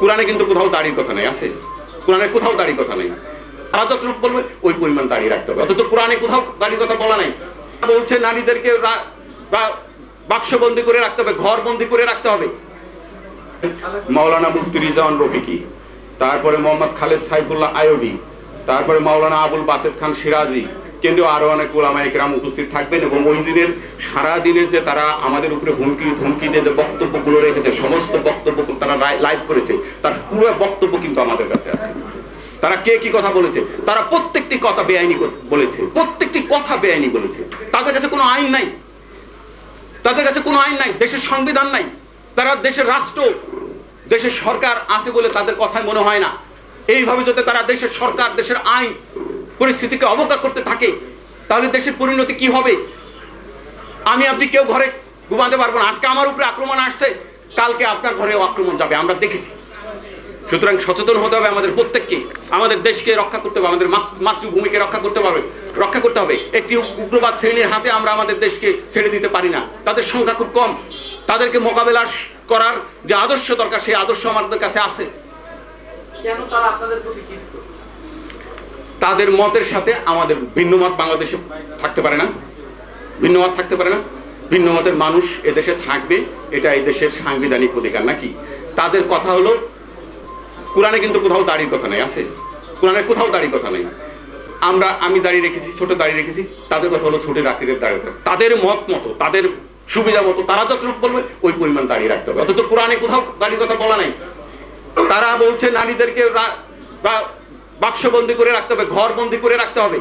কোরআনে কিন্তু কোথাও দাড়ির কথা নেই, আছে। কোরআনে কোথাও দাড়ির কথা নেই। তারা যতটুকু বলবে, ওই পরিমাণ দাঁড়িয়ে রাখতে হবে। অথচ কোরআনে কোথাও দাড়ির কথা বলা নাই। বলছে নারীদেরকে বাক্সবন্দি করে রাখতে হবে ঘর বন্দি করে রাখতে হবে। মাওলানা মুফতি রিজাওয়ান রফিকি, তারপরে মোহাম্মদ খালেদ সাইফুল্লাহ আয়বি তারপরে মাওলানা আবুল বাসেদ খান সিরাজি কেন্দ্রীয় আরও অনেক ওলামা একরাম উপস্থিত থাকবেন এবং ওই দিনের সারা দিনের যে তারা আমাদের উপরে হুমকি, ধমকি দিয়ে যে বক্তব্যগুলো রেখেছে, সমস্ত বক্তব্য তারা লাইভ করেছে, তার পুরো বক্তব্য কিন্তু আমাদের কাছে আছে। তারা কে কি কথা বলেছে? তারা প্রত্যেকটি কথা বেআইনি বলেছে, প্রত্যেকটি কথা বেআইনি বলেছে। তাদের কাছে কোনো আইন নাই। তাদের কাছে কোনো আইন নাই, দেশের সংবিধান নাই। তারা দেশের রাষ্ট্র, দেশের সরকার আছে বলে তাদের কথায় মনে হয় না। এইভাবে যদি তারা দেশের সরকার, দেশের আইন পরিস্থিতিকে অবজ্ঞা করতে থাকে, তাহলে দেশের পরিণতি কি হবে? আমি, আপনি কেউ ঘরে ঘুমাতে পারব না। আজকে আমার উপরে আক্রমণ আসছে, কালকে আপনার ঘরেও আক্রমণ যাবে, আমরা দেখেছি। সুতরাং সচেতন হতে হবে আমাদের প্রত্যেককে, আমাদের দেশকে রক্ষা করতে হবে, আমাদের মাতৃভূমিকে রক্ষা করতে পারবে রক্ষা করতে হবে। একটি উগ্রবাদ শ্রেণির হাতে আমরা আমাদের দেশকে ছেড়ে দিতে পারি না। তাদের সংখ্যা খুব কম। তাদেরকে মোকাবেলা করার যে আদর্শ দরকার, সেই আদর্শ আমাদের কাছে আছে। কেন তারা আপনাদের প্রতি তাদের মতের সাথে আমাদের ভিন্ন মত বাংলাদেশে থাকতে পারে না। ভিন্ন মত থাকতে পারে না। ভিন্ন মতের মানুষ এদেশে থাকবে, এটা এই দেশের সাংবিধানিক অধিকার নাকি? তাদের কথা হলো, কোরআনে কিন্তু কোথাও দাড়ির কথা নেই, আছে? কোরআনে কোথাও দাড়ির কথা নেই। আমরা, আমি দাঁড়িয়ে রেখেছি, ছোট দাঁড়িয়ে রেখেছি, তাদের কথা হলো ছোটের আখিরের দাঁড়িয়ে। তাদের মত মতো, তাদের সুবিধা মতো, তারা যতটুকু বলবে, ওই পরিমাণ দাঁড়িয়ে রাখতে হবে। অথচ কোরআনে কোথাও দাঁড়ির কথা বলা নাই। তারা বলছে, নারীদেরকে বাক্সবন্দি করে রাখতে হবে, ঘর বন্দি করে রাখতে হবে।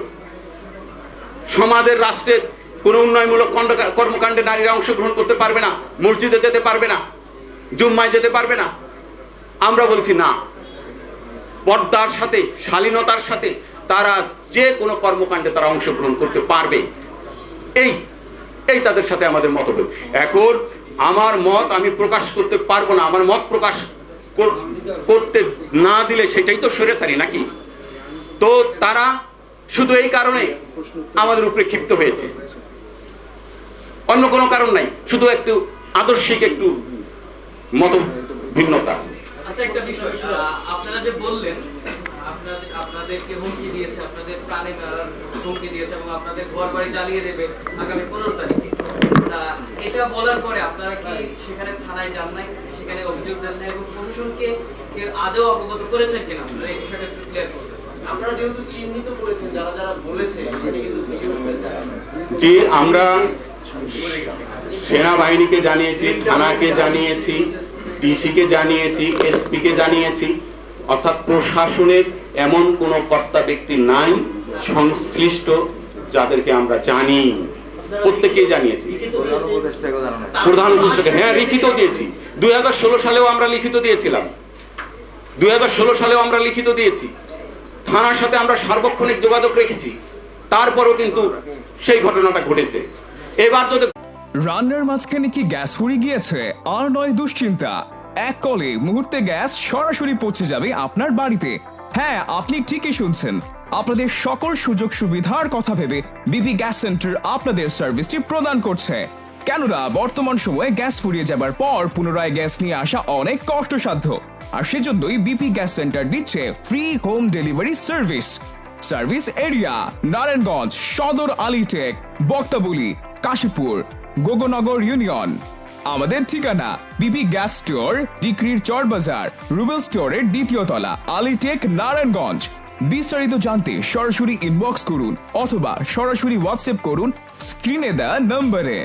সমাজের রাষ্ট্রের কোন উন্নয়নমূলক কর্মকাণ্ডে নারীরা অংশগ্রহণ করতে পারবে না, মসজিদে যেতে পারবে না, জুম্মায় যেতে পারবে না। আমরা বলছি না। পর্দার সাথে, শালীনতার সাথে তারা যে কোনো কর্মকাণ্ডে তারা অংশগ্রহণ করতে পারবে। এই এই তাদের সাথে আমাদের মতভেদ এখন আমার মত আমি প্রকাশ করতে পারব না। আমার মত প্রকাশ কর- করতে না দিলে সেটাই তো সরে সারি, নাকি? তো তারা শুধু এই কারণে আমাদের উপরে ক্ষিপ্ত হয়েছে। অন্য কোনো কারণ নাই, শুধু একটু আদর্শিক একটু মত ভিন্নতা আচ্ছা একটা বিষয় আপনারা যে বললেন, আপনাদের, আপনাদেরকে হুমকি দিয়েছে, আপনাদের মারার হুমকি দিয়েছে এবং আপনাদের ঘর বাড়ি জ্বালিয়ে দেবে আগামী পনেরো তারিখে। এটা বলার পরে আপনারা কি সেখানে থানায় যান নাই? সেখানে অভিযোগ দেন নাই? এবং প্রশাসনকে আদৌ অবগত করেছেন কিনা? আপনারা এই বিষয়টা একটু ক্লিয়ার করবেন। আপনারা যেহেতু চিহ্নিত করেছেন যারা যারা বলেছে যে আমরা সেনাবাহিনীকে জানিয়েছি থানাকে জানিয়েছি ডিসিকে জানিয়েছি এসপিকে জানিয়েছি অর্থাৎ প্রশাসনের এমন কোনো কর্তা ব্যক্তি নাই সংশ্লিষ্ট যাদেরকে আমরা জানি। প্রত্যেককেই জানিয়েছি। প্রধান উপদেষ্টাকে হ্যাঁ লিখিত দিয়েছি। দুই হাজার ষোলো সালেও আমরা লিখিত দিয়েছিলাম। দুই হাজার ষোলো সালেও আমরা লিখিত দিয়েছি। থানার সাথে আমরা সার্বক্ষণিক যোগাযোগ রেখেছি। তারপরেও কিন্তু সেই ঘটনাটা ঘটেছে। এবার যদি রান্নার মাঝখানে কি গ্যাস ফুরিয়ে গিয়েছে? আর নয় দুশ্চিন্তা। এক কলে মুহূর্তে গ্যাস সরাসরি পৌঁছে যাবে আপনার বাড়িতে। হ্যাঁ আপনি ঠিকই শুনছেন। আপনাদের সকল সুযোগ সুবিধার কথা ভেবে বিপি গ্যাস সেন্টার আপনাদের সার্ভিসটি প্রদান করছে। কেননা বর্তমান সময়ে গ্যাস ফুরিয়ে যাবার পর পুনরায় গ্যাস নিয়ে আসা অনেক কষ্টসাধ্য। আর সেজন্যই বিপি গ্যাস সেন্টার দিচ্ছে free home delivery service service area, Narayanganj, Sadar Alirtek, Baktaboli, Kashipur, Gognagar union. আমাদের ঠিকানা, বিপি গ্যাস স্টোর, ডিক্রির চর বাজার, রুবেল স্টোরের দ্বিতীয় তলা, আলিটেক, নারায়ণগঞ্জ। বিস্তারিত জানতে সরাসরি ইনবক্স করুন অথবা সরাসরি হোয়াটসঅ্যাপ করুন স্ক্রিনে দেওয়া নম্বরে।